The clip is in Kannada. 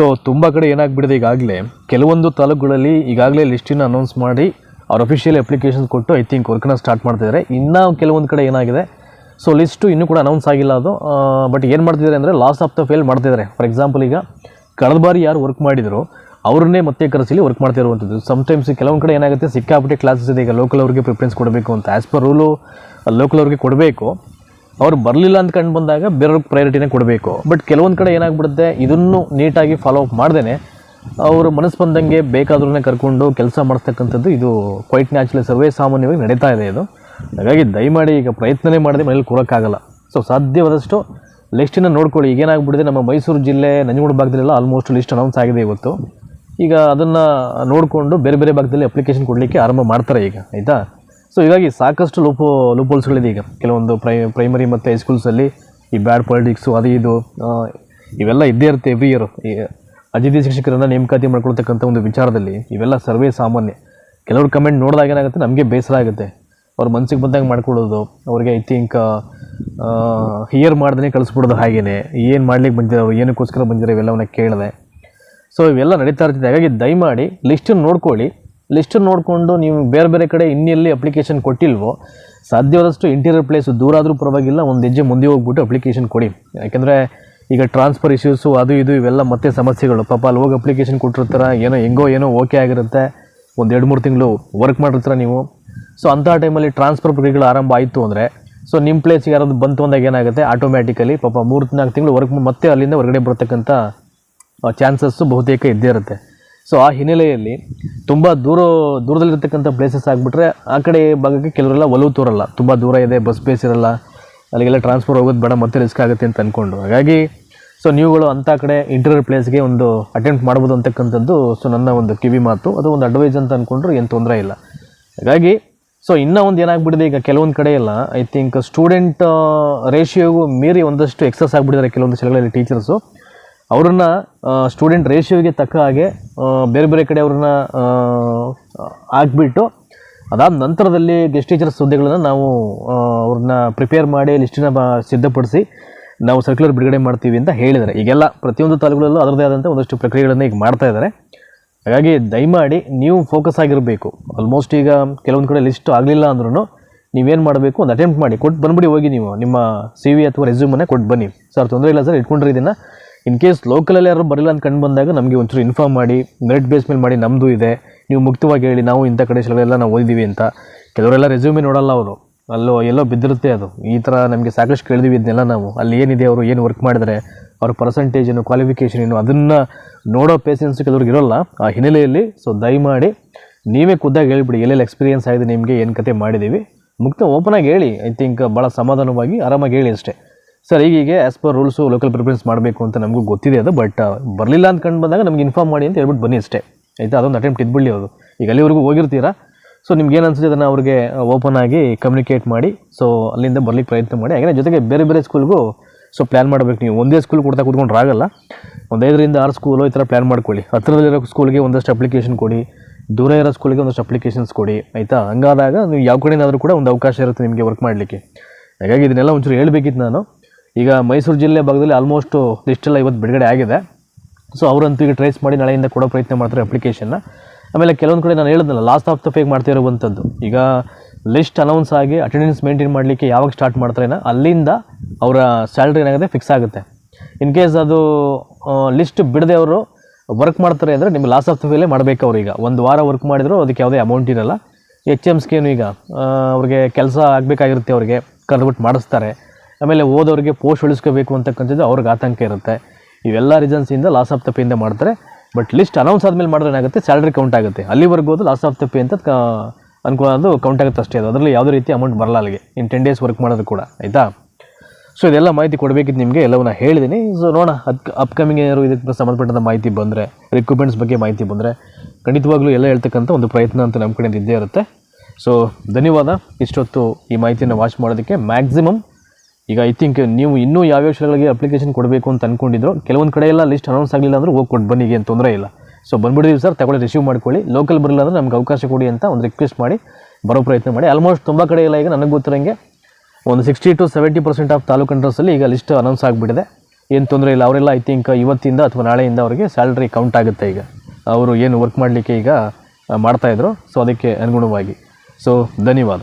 ಸೊ ತುಂಬ ಕಡೆ ಏನಾಗ್ಬಿಡಿದೆ ಈಗಾಗಲೇ, ಕೆಲವೊಂದು ತಾಲೂಕುಗಳಲ್ಲಿ ಈಗಾಗಲೇ ಲಿಸ್ಟಿನ ಅನೌನ್ಸ್ ಮಾಡಿ, ಅವ್ರ ಅಫಿಷಿಯಲ್ ಅಪ್ಲಿಕೇಶನ್ ಕೊಟ್ಟು ಐ ಥಿಂಕ್ ವರ್ಕ್ನ ಸ್ಟಾರ್ಟ್ ಮಾಡ್ತಿದ್ದಾರೆ ಇನ್ನೂ ಕೆಲವೊಂದು ಕಡೆ ಏನಾಗಿದೆ ಸೊ ಲಿಸ್ಟು ಇನ್ನೂ ಕೂಡ ಅನೌನ್ಸ್ ಆಗಿಲ್ಲ ಅದು ಬಟ್ ಏನು ಮಾಡ್ತಿದ್ದಾರೆ ಅಂದರೆ ಲಾಸ್ಟ್ ಆಫ್ ದ ಫೇಲ್ ಮಾಡ್ತಿದ್ದಾರೆ ಫಾರ್ ಎಕ್ಸಾಂಪಲ್ ಈಗ, ಕಳೆದ ಬಾರಿ ಯಾರು ವರ್ಕ್ ಮಾಡಿದ್ರು, ಅವ್ರನ್ನೇ ಮತ್ತೆ ಕರೆಸಿಲಿ ವರ್ಕ್ ಮಾಡ್ತಾ ಇರುವಂಥದ್ದು. ಸಮ್ಟೈಮ್ಸ್ ಕೆಲವೊಂದು ಕಡೆ ಏನಾಗುತ್ತೆ, ಸಿಕ್ಕಾಪಟ್ಟೆ ಕ್ಲಾಸಸ್ ಇದೆ, ಈಗ ಲೋಕಲ್ ಅವ್ರಿಗೆ ಪ್ರಿಫರೆನ್ಸ್ ಕೊಡಬೇಕು ಅಂತ. ಆ್ಯಸ್ ಪರ್ ರೂಲು ಲೋಕಲ್ ಅವ್ರಿಗೆ ಕೊಡಬೇಕು. ಅವ್ರು ಬರಲಿಲ್ಲ ಅಂತ ಕಂಡು ಬಂದಾಗ ಬೇರೆಯವ್ರಿಗೆ ಪ್ರಯಾರಿಟಿನೇ ಕೊಡಬೇಕು. ಬಟ್ ಕೆಲವೊಂದು ಕಡೆ ಏನಾಗ್ಬಿಡುತ್ತೆ, ಇದನ್ನು ನೀಟಾಗಿ ಫಾಲೋ ಅಪ್ ಮಾಡ್ದೇ ಅವರು ಮನಸ್ಸು ಬಂದಂಗೆ ಬೇಕಾದ್ರೂ ಕರ್ಕೊಂಡು ಕೆಲಸ ಮಾಡಿಸ್ತಕ್ಕಂಥದ್ದು ಇದು ಕ್ವೈಟ್ ನ್ಯಾಚುರಲ್ ಸರ್ವೇ ಸಾಮಾನ್ಯವಾಗಿ ನಡೀತಾ ಇದೆ ಇದು. ಹಾಗಾಗಿ ದಯಮಾಡಿ ಈಗ ಪ್ರಯತ್ನನೇ ಮಾಡಿದೆ ಮನೇಲಿ ಕೊಡೋಕ್ಕಾಗಲ್ಲ ಸೊ ಸಾಧ್ಯವಾದಷ್ಟು ಲಿಸ್ಟಿನ ನೋಡ್ಕೊಳ್ಳಿ. ಈಗೇನಾಗ್ಬಿಟ್ಟಿದೆ ನಮ್ಮ ಮೈಸೂರು ಜಿಲ್ಲೆ ನಂಜನಗೂಡು ಭಾಗದಲ್ಲೆಲ್ಲ ಆಲ್ಮೋಸ್ಟ್ ಲಿಸ್ಟ್ ಅನೌನ್ಸ್ ಆಗಿದೆ ಇವತ್ತು. ಈಗ ಅದನ್ನು ನೋಡಿಕೊಂಡು ಬೇರೆ ಬೇರೆ ಭಾಗದಲ್ಲಿ ಅಪ್ಲಿಕೇಶನ್ ಕೊಡಲಿಕ್ಕೆ ಆರಂಭ ಮಾಡ್ತಾರೆ ಈಗ, ಆಯಿತಾ? ಸೊ ಹೀಗಾಗಿ ಸಾಕಷ್ಟು ಲೂಪು ಲೂಪೋಲ್ಸ್ಗಳಿದೆ ಈಗ. ಕೆಲವೊಂದು ಪ್ರೈ ಪ್ರೈಮರಿ ಮತ್ತು ಹೈಸ್ಕೂಲ್ಸಲ್ಲಿ ಈ ಬ್ಯಾಡ್ ಪಾಲಿಟಿಕ್ಸು ಅದು ಇದು ಇವೆಲ್ಲ ಇದ್ದೇ ಇರುತ್ತೆ ಎವ್ರಿ ಇಯರು ಈ ಅತಿಥಿ ಶಿಕ್ಷಕರನ್ನು ನೇಮಕಾತಿ ಮಾಡ್ಕೊಳ್ತಕ್ಕಂಥ ಒಂದು ವಿಚಾರದಲ್ಲಿ ಇವೆಲ್ಲ ಸರ್ವೇ ಸಾಮಾನ್ಯ. ಕೆಲವರು ಕಮೆಂಟ್ ನೋಡಿದಾಗ ಏನಾಗುತ್ತೆ? ನಮಗೆ ಬೇಸರ ಆಗುತ್ತೆ. ಅವ್ರ ಮನಸ್ಸಿಗೆ ಬಂದಾಗ ಮಾಡ್ಕೊಳ್ಳೋದು. ಅವ್ರಿಗೆ ಐ ಥಿಂಕ್ ಹಿಯರ್ ಮಾಡ್ದೇ ಕಳಿಸ್ಬಿಡೋದು ಹಾಗೇ ಏನು ಮಾಡ್ಲಿಕ್ಕೆ ಬಂದಿರೋ, ಏನಕ್ಕೋಸ್ಕರ ಬಂದಿರೋ ಇವೆಲ್ಲವನ್ನ ಕೇಳಿದೆ. ಸೊ ಇವೆಲ್ಲ ನಡೀತಾ ಇರ್ತಿದೆ. ಹಾಗಾಗಿ ದಯಮಾಡಿ ಲಿಸ್ಟನ್ನು ನೋಡ್ಕೊಳ್ಳಿ. ಲಿಸ್ಟನ್ನು ನೋಡಿಕೊಂಡು ನೀವು ಬೇರೆ ಬೇರೆ ಕಡೆ ಇನ್ನೆಲ್ಲಿ ಅಪ್ಲಿಕೇಶನ್ ಕೊಟ್ಟಿಲ್ವೋ, ಸಾಧ್ಯವಾದಷ್ಟು ಇಂಟೀರಿಯರ್ ಪ್ಲೇಸ್ ದೂರ ಆದರೂ ಪರವಾಗಿಲ್ಲ, ಒಂದು ಹೆಜ್ಜೆ ಮುಂದೆ ಹೋಗ್ಬಿಟ್ಟು ಅಪ್ಲಿಕೇಶನ್ ಕೊಡಿ. ಯಾಕೆಂದರೆ ಈಗ ಟ್ರಾನ್ಸ್ಫರ್ ಇಶ್ಯೂಸು ಅದು ಇದು ಇವೆಲ್ಲ ಮತ್ತೆ ಸಮಸ್ಯೆಗಳು. ಪಾಪ ಅಲ್ಲಿ ಹೋಗಿ ಅಪ್ಲಿಕೇಶನ್ ಕೊಟ್ಟಿರ್ತಾರೆ, ಏನೋ ಹೆಂಗೋ ಏನೋ ಓಕೆ ಆಗಿರುತ್ತೆ. ಒಂದು ಎರಡು ಮೂರು ತಿಂಗಳು ವರ್ಕ್ ಮಾಡಿರ್ತೀರ ನೀವು. ಸೊ ಅಂಥ ಟೈಮಲ್ಲಿ ಟ್ರಾನ್ಸ್ಫರ್ ಪ್ರಕ್ರಿಯೆಗಳು ಆರಂಭ ಆಯಿತು ಅಂದರೆ ಸೊ ನಿಮ್ಮ ಪ್ಲೇಸ್ಗೆ ಯಾರಾದ್ರು ಬಂತು ಅಂದಾಗ ಏನಾಗುತ್ತೆ? ಆಟೋಮ್ಯಾಟಿಕಲಿ ಪಾಪ ಮೂರು ನಾಲ್ಕು ತಿಂಗಳು ವರ್ಕ್ ಮತ್ತೆ ಅಲ್ಲಿಂದ ಹೊರಗಡೆ ಬರ್ತಕ್ಕಂಥ ಚಾನ್ಸಸ್ಸು ಬಹುತೇಕ ಇದ್ದೇ ಇರುತ್ತೆ. ಸೊ ಆ ಹಿನ್ನೆಲೆಯಲ್ಲಿ ತುಂಬ ದೂರ, ದೂರದಲ್ಲಿರ್ತಕ್ಕಂಥ ಪ್ಲೇಸಸ್ ಆಗಿಬಿಟ್ರೆ ಆ ಕಡೆ ಭಾಗಕ್ಕೆ ಕೆಲವರೆಲ್ಲ ಒಲವು ತೋರಲ್ಲ. ತುಂಬ ದೂರ ಇದೆ ಬಸ್ ಬೇಸ್ ಇರಲ್ಲ, ಅಲ್ಲಿಗೆಲ್ಲ ಟ್ರಾನ್ಸ್ಫರ್ ಹೋಗೋದು ಬೇಡ, ಮತ್ತೆ ರಿಸ್ಕ್ ಆಗುತ್ತೆ ಅಂತ ಅಂದ್ಕೊಂಡು ಹಾಗಾಗಿ ಸೊ ನೀವುಗಳು ಅಂಥ ಕಡೆ ಇಂಟೀರಿಯರ್ ಪ್ಲೇಸ್ಗೆ ಒಂದು ಅಟೆಂಪ್ಟ್ ಮಾಡ್ಬೋದು ಅಂತಕ್ಕಂಥದ್ದು ಸೊ ನನ್ನ ಒಂದು ಕಿವಿ ಮಾತು, ಅದು ಒಂದು ಅಡ್ವೈಸ್ ಅಂತ ಅಂದ್ಕೊಂಡ್ರೆ ಏನು ತೊಂದರೆ ಇಲ್ಲ. ಹಾಗಾಗಿ ಸೊ ಇನ್ನೂ ಒಂದು ಏನಾಗ್ಬಿಟ್ಟಿದೆ, ಈಗ ಕೆಲವೊಂದು ಕಡೆ ಎಲ್ಲ ಐ ಥಿಂಕ್ ಸ್ಟೂಡೆಂಟ್ ರೇಷಿಯೋಗೂ ಮೀರಿ ಒಂದಷ್ಟು ಎಕ್ಸಸ್ ಆಗಿಬಿಟ್ಟಿದ್ದಾರೆ ಕೆಲವೊಂದು ಶಾಲೆಗಳಲ್ಲಿ ಟೀಚರ್ಸು ಅವ್ರನ್ನ ಸ್ಟೂಡೆಂಟ್ ರೇಷಿಯೋಗೆ ತಕ್ಕ ಹಾಗೆ ಬೇರೆ ಬೇರೆ ಕಡೆ ಅವ್ರನ್ನ ಹಾಕ್ಬಿಟ್ಟು, ಅದಾದ ನಂತರದಲ್ಲಿ ಗೆಸ್ಟ್ ಟೀಚರ್ಸ್ ಹುದ್ದೆಗಳನ್ನು ನಾವು ಅವ್ರನ್ನ ಪ್ರಿಪೇರ್ ಮಾಡಿ ಲಿಸ್ಟಿನ ಸಿದ್ಧಪಡಿಸಿ ನಾವು ಸರ್ಕ್ಯುಲರ್ ಬಿಡುಗಡೆ ಮಾಡ್ತೀವಿ ಅಂತ ಹೇಳಿದ್ದಾರೆ. ಈಗೆಲ್ಲ ಪ್ರತಿಯೊಂದು ತಾಲೂಕುಗಳಲ್ಲೂ ಅದರದೇ ಆದಂಥ ಒಂದಷ್ಟು ಪ್ರಕ್ರಿಯೆಗಳನ್ನು ಈಗ ಮಾಡ್ತಾ ಇದ್ದಾರೆ. ಹಾಗಾಗಿ ದಯಮಾಡಿ ನೀವು ಫೋಕಸ್ ಆಗಿರಬೇಕು. ಆಲ್ಮೋಸ್ಟ್ ಈಗ ಕೆಲವೊಂದು ಕಡೆ ಲಿಸ್ಟ್ ಆಗಲಿಲ್ಲ ಅಂದ್ರೂ ನೀವೇನು ಮಾಡಬೇಕು ಒಂದು ಅಟೆಂಪ್ಟ್ ಮಾಡಿ. ಕೊಟ್ಟು ಬಂದ್ಬಿಡಿ ಹೋಗಿ ನೀವು. ನಿಮ್ಮ ಸಿ ವಿ ಅಥವಾ ರೆಸ್ಯೂಮನ್ನೇ ಕೊಟ್ಟು ಬನ್ನಿ. ಸರ್, ತೊಂದರೆ ಇಲ್ಲ ಸರ್, ಇಟ್ಕೊಂಡ್ರೆ ಇದನ್ನು. ಇನ್ ಕೇಸ್ ಲೋಕಲಲ್ಲಿ ಯಾರು ಬರಲಿಲ್ಲ ಅಂತ ಕಂಡು ಬಂದಾಗ ನಮಗೆ ಒಂಚೂರು ಇನ್ಫಾರ್ಮ್ ಮಾಡಿ ಮೆರಿಟ್ ಬೇಸ್ ಮೇಲೆ ಮಾಡಿ ನಮ್ಮದು ಇದೆ. ನೀವು ಮುಕ್ತವಾಗಿ ಹೇಳಿ, ನಾವು ಇಂಥ ಕಡೆ ಎಲ್ಲ ನಾವು ಓದಿದ್ದೀವಿ ಅಂತ. ಕೆಲವರೆಲ್ಲ ರೆಸ್ಯೂಮೇ ನೋಡಲ್ಲ ಅವರು. ಅಲ್ಲೋ, ಎಲ್ಲೋ ಬಿದ್ದಿರುತ್ತೆ ಅದು. ಈ ಥರ ನಮಗೆ ಸಾಕಷ್ಟು ಕೇಳಿದ್ವಿ ಇದನ್ನೆಲ್ಲ ನಾವು. ಅಲ್ಲಿ ಏನಿದೆ, ಅವರು ಏನು ವರ್ಕ್ ಮಾಡಿದರೆ, ಅವ್ರ ಪರ್ಸಂಟೇಜ್ ಏನು ಕ್ವಾಲಿಫಿಕೇಷನ್ ಏನು, ಅದನ್ನು ನೋಡೋ ಪೇಷನ್ಸ್ ಕೆಲವ್ರಿಗೆ ಇರೋಲ್ಲ ಆ ಹಿನ್ನೆಲೆಯಲ್ಲಿ. ಸೊ ದಯಮಾಡಿ ನೀವೇ ಖುದ್ದಾಗಿ ಹೇಳಿಬಿಡಿ, ಎಲ್ಲೆಲ್ಲಿ ಎಕ್ಸ್ಪೀರಿಯನ್ಸ್ ಆಗಿದೆ ನಿಮಗೆ, ಏನು ಕತೆ ಮಾಡಿದ್ದೀವಿ ಮುಕ್ತ ಓಪನಾಗಿ ಹೇಳಿ. ಐ ಥಿಂಕ್ ಭಾಳ ಸಮಾಧಾನವಾಗಿ, ಆರಾಮಾಗಿ ಹೇಳಿ ಅಷ್ಟೇ. Sir ಈಗೀಗೆ as per rules local preference ಮಾಡಬೇಕು ಅಂತ ನಮಗೂ ಗೊತ್ತಿದೆ ಅದು ಬಟ್ ಬರಲಿಲ್ಲ ಅಂತ ಕಂಡು ಬಂದಾಗ ನಮಗೆ ಇನ್ಫಾರ್ಮ್ ಮಾಡಿ ಅಂತ ಹೇಳ್ಬಿಟ್ಟು ಬನ್ನಿ ಅಷ್ಟೇ. ಆಯಿತಾ? ಅದೊಂದು ಅಟೆಂಪ್ಟ್ ಇದ್ಬಿಡಲಿ ಅವರು ಈಗ ಅಲ್ಲಿವರೆಗೂ ಹೋಗಿರ್ತೀರಾ? ಸೊ ನಿಮ್ಗೆ ಏನು ಅನಿಸುತ್ತೆ ಅದನ್ನು ಅವ್ರಿಗೆ ಓಪನ್ ಆಗಿ ಕಮ್ಯುನಿಕೇಟ್ ಮಾಡಿ ಸೊ ಅಲ್ಲಿಂದ ಬರ್ಲಿಕ್ಕೆ ಪ್ರಯತ್ನ ಮಾಡಿ. ಹಾಗೆ ಜೊತೆಗೆ ಬೇರೆ ಬೇರೆ ಸ್ಕೂಲ್ಗೂ ಸೊ ಪ್ಲ್ಯಾನ್ ಮಾಡಬೇಕು ನೀವು. ಒಂದೇ ಸ್ಕೂಲ್ ಕೊಡ್ತಾ ಕೂತ್ಕೊಂಡ್ರೆ ಆಗಲ್ಲ. ಒಂದು ಐದರಿಂದ ಆರು ಸ್ಕೂಲು ಈ ಥರ ಪ್ಲ್ಯಾನ್ ಮಾಡ್ಕೊಳ್ಳಿ. ಹತ್ತಿರದಲ್ಲಿರೋ ಸ್ಕೂಲ್ಗೆ ಒಂದಷ್ಟು ಅಪ್ಲಿಕೇಶನ್ ಕೊಡಿ. ದೂರ ಇರೋ ಸ್ಕೂಲ್ಗೆ ಒಂದಷ್ಟು ಅಪ್ಲಿಕೇಶನ್ಸ್ ಕೊಡಿ. ಆಯಿತಾ? ಹಂಗಾದಾಗ ನೀವು ಯಾವ ಕಡೆನಾದರೂ ಕೂಡ ಒಂದು ಅವಕಾಶ ಇರುತ್ತೆ ನಿಮಗೆ ವರ್ಕ್ ಮಾಡಲಿಕ್ಕೆ. ಹಾಗಾಗಿ ಇದನ್ನೆಲ್ಲ ಒಂಚೂರು ಹೇಳಬೇಕಿತ್ತು ನಾನು. ಈಗ ಮೈಸೂರು ಜಿಲ್ಲೆ ಭಾಗದಲ್ಲಿ ಆಲ್ಮೋಸ್ಟು ಲಿಸ್ಟೆಲ್ಲ ಇವತ್ತು ಬಿಡುಗಡೆ ಆಗಿದೆ. ಸೊ ಅವರಂತೂ ಈಗ ಟ್ರೇಸ್ ಮಾಡಿ ನಾಳೆಯಿಂದ ಕೊಡೋ ಪ್ರಯತ್ನ ಮಾಡ್ತಾರೆ ಅಪ್ಲಿಕೇಶನ್ನ ಆಮೇಲೆ ಕೆಲವೊಂದು ಕಡೆ ನಾನು ಹೇಳಿದ್ನಲ್ಲ ಲಾಸ್ಟ್ ಆಫ್ ದ ಫೇಕ್ ಮಾಡ್ತಾ ಇರುವಂಥದ್ದು ಈಗ ಲಿಸ್ಟ್ ಅನೌನ್ಸ್ ಆಗಿ ಅಟೆಂಡೆನ್ಸ್ ಮೇಂಟೈನ್ ಮಾಡಲಿಕ್ಕೆ ಯಾವಾಗ ಸ್ಟಾರ್ಟ್ ಮಾಡ್ತಾರೇನೋ ಅಲ್ಲಿಂದ ಅವರ ಸ್ಯಾಲ್ರಿ ಏನಾಗುತ್ತೆ ಫಿಕ್ಸ್ ಆಗುತ್ತೆ. ಇನ್ ಕೇಸ್ ಅದು ಲಿಸ್ಟ್ ಬಿಡದೆ ಅವರು ವರ್ಕ್ ಮಾಡ್ತಾರೆ ಅಂದರೆ ನಿಮ್ಗೆ ಲಾಸ್ ಆಫ್ ದ ಫೇಲೇ ಮಾಡಬೇಕು ಅವ್ರು ಈಗ. ಒಂದು ವಾರ ವರ್ಕ್ ಮಾಡಿದ್ರು ಅದಕ್ಕೆ ಯಾವುದೇ ಅಮೌಂಟ್ ಇರಲ್ಲ. ಎಚ್ ಎಮ್ಸ್ಗೇನು ಈಗ ಅವ್ರಿಗೆ ಕೆಲಸ ಆಗಬೇಕಾಗಿರುತ್ತೆ ಅವ್ರಿಗೆ, ಕರೆದ್ಬಿಟ್ಟು ಮಾಡಿಸ್ತಾರೆ. ಆಮೇಲೆ ಓದೋರಿಗೆ ಪೋಸ್ಟ್ ಉಳಿಸ್ಕೋಬೇಕು ಅಂತಕ್ಕಂಥದ್ದು ಅವ್ರಿಗೆ ಆತಂಕ ಇರುತ್ತೆ. ಇವೆಲ್ಲ ರೀಸನ್ಸಿಂದ ಲಾಸ್ ಆಫ್ ತಪ್ಪಿಯಿಂದ ಮಾಡ್ತಾರೆ. ಬಟ್ ಲಿಸ್ಟ್ ಅನೌನ್ಸ್ ಆದಮೇಲೆ ಮಾಡಿದ್ರೆ ಏನಾಗುತ್ತೆ? ಸ್ಯಾಲ್ರಿ ಕೌಂಟ್ ಆಗುತ್ತೆ. ಅಲ್ಲಿವರೆಗೂ ಅದು ಲಾಸ್ ಆಫ್ ತಪ್ಪಿ ಅಂತ ಅನ್ಕೋ ಅದು ಕೌಂಟ್ ಆಗುತ್ತೆ ಅಷ್ಟೇ. ಅದು ಅದರಲ್ಲಿ ಯಾವುದೇ ರೀತಿ ಅಮೌಂಟ್ ಬರಲ್ಲ ಅಲ್ಲಿಗೆ. ಇನ್ ಟೆನ್ ಡೇಸ್ ವರ್ಕ್ ಮಾಡೋದು ಕೂಡ, ಆಯಿತಾ? ಸೊ ಇದೆಲ್ಲ ಮಾಹಿತಿ ಕೊಡಬೇಕಿತ್ತು ನಿಮಗೆ. ಎಲ್ಲವನ್ನ ಹೇಳಿದ್ದೀನಿ ಸೊ ನೋಡೋಣ. ಅದ್ ಅಪ್ಕಮಿಂಗ್ ಏನಾದ್ರು ಇದಕ್ಕೆ ಸಂಬಂಧಪಟ್ಟಂಥ ಮಾಹಿತಿ ಬಂದರೆ ರಿಕ್ರೂಟ್ಮೆಂಟ್ಸ್ ಬಗ್ಗೆ ಮಾಹಿತಿ ಬಂದರೆ ಖಂಡಿತವಾಗ್ಲೂ ಎಲ್ಲ ಹೇಳ್ತಕ್ಕಂಥ ಒಂದು ಪ್ರಯತ್ನ ಅಂತ ನಮ್ಮ ಕಡೆಯಿಂದ ಇದ್ದೇ ಇರುತ್ತೆ. ಸೊ ಧನ್ಯವಾದ. ಇಷ್ಟೊತ್ತು ಈ ಮಾಹಿತಿಯನ್ನು ವಾಚ್ ಮಾಡೋದಕ್ಕೆ ಮ್ಯಾಕ್ಸಿಮಮ್ ಈಗ ಐ ಥಿಂಕ್ ನೀವು ಇನ್ನೂ ಯಾವ್ಯಾವ ಶಾಲೆಗಳಿಗೆ ಅಪ್ಲಿಕೇಶನ್ ಕೊಡಬೇಕು ಅಂತ ಅಂದ್ಕೊಂಡಿದ್ರು ಕೆಲವೊಂದು ಕಡೆ ಎಲ್ಲ ಲಿಸ್ಟ್ ಅನೌನ್ಸ್ ಆಗಲಿಲ್ಲ ಅಂದರೆ ಹೋಗಿ ಕೊಟ್ಟು ಬನ್ನಿ ಏನು ತೊಂದರೆ ಇಲ್ಲ. ಸೊ ಬಂದ್ಬಿಟ್ಟಿದ್ದೀವಿ ಸರ್ ತಗೊಳ್ಳಿ ರಿಸೀವ್ ಮಾಡ್ಕೊಳ್ಳಿ. ಲೋಕಲ್ ಬರಲಿಲ್ಲ ಅಂದರೆ ನಮ್ಗೆ ಅವಕಾಶ ಕೊಡಿ ಅಂತ ಒಂದು ರಿಕ್ವೆಸ್ಟ್ ಮಾಡಿ, ಬರೋ ಪ್ರಯತ್ನ ಮಾಡಿ. ಆಲ್ಮೋಸ್ಟ್ ತುಂಬ ಕಡೆ ಇಲ್ಲ, ಈಗ ನನಗೆ ಗೊತ್ತಿರೋಂಗೆ ಒಂದು sixty to seventy percent of taluk ಕಂಟ್ರೋಸಲ್ಲಿ ಈಗ ಲಿಸ್ಟ್ ಅನೌನ್ಸ್ ಆಗಿಬಿಟ್ಟಿದೆ. ಏನು ತೊಂದರೆ ಇಲ್ಲ, ಅವರೆಲ್ಲ ಐ ಥಿಂಕ್ ಇವತ್ತಿಂದ ಅಥವಾ ನಾಳೆಯಿಂದ ಅವರಿಗೆ ಸ್ಯಾಲ್ರಿ ಕೌಂಟ್ ಆಗುತ್ತೆ ಈಗ. ಅವರು ಏನು ವರ್ಕ್ ಮಾಡಲಿಕ್ಕೆ ಈಗ ಮಾಡ್ತಾಯಿದ್ರು ಸೊ ಅದಕ್ಕೆ ಅನುಗುಣವಾಗಿ. ಸೊ ಧನ್ಯವಾದ.